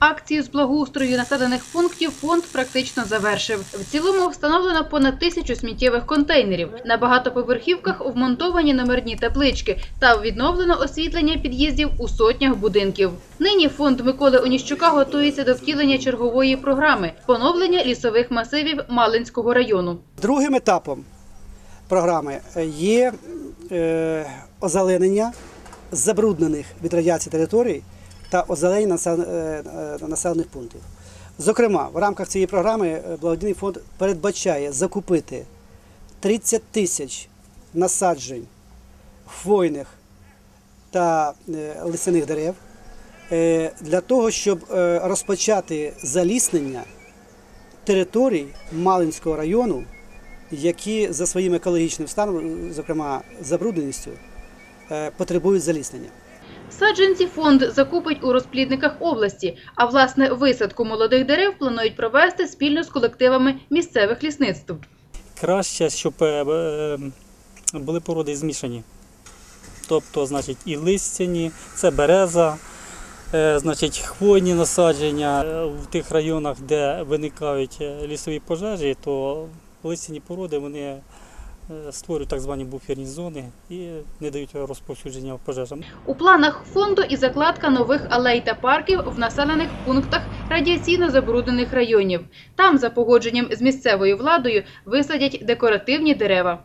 Акцію з благоустрою населених пунктів фонд практично завершив. В цілому встановлено понад тисячу сміттєвих контейнерів. На багатоповерхівках вмонтовані номерні таблички та відновлено освітлення під'їздів у сотнях будинків. Нині фонд Миколи Оніщука готується до втілення чергової програми поновлення лісових масивів Малинського району. Другим етапом програми є е, озеленення забруднених від радіації територій та насел- е, е, населених пунктів. Зокрема, в рамках цієї програми е, благодійний фонд передбачає закупити 30 тисяч насаджень хвойних та лисяних дерев для того, щоб розпочати заліснення територій Малинського району, які за своїм екологічним станом, зокрема забрудненістю, потребують заліснення. Саджанці фонд закупить у розплідниках області, а власне висадку молодих дерев планують провести спільно з колективами місцевих лісництв. краще, щоб е, е, були породи змішані. Тобто, значить, і листяні, це береза, е, значить, хвойні насадження. В тих районах, де виникають лісові пожежі, то листяні породи вони створюють так звані буферні зони і не дають розповсюдження пожежам. У планах фонду і закладка нових алей та парків в населених пунктах радіаційно забруднених районів. Там, за погодженням з місцевою владою, висадять декоративні дерева.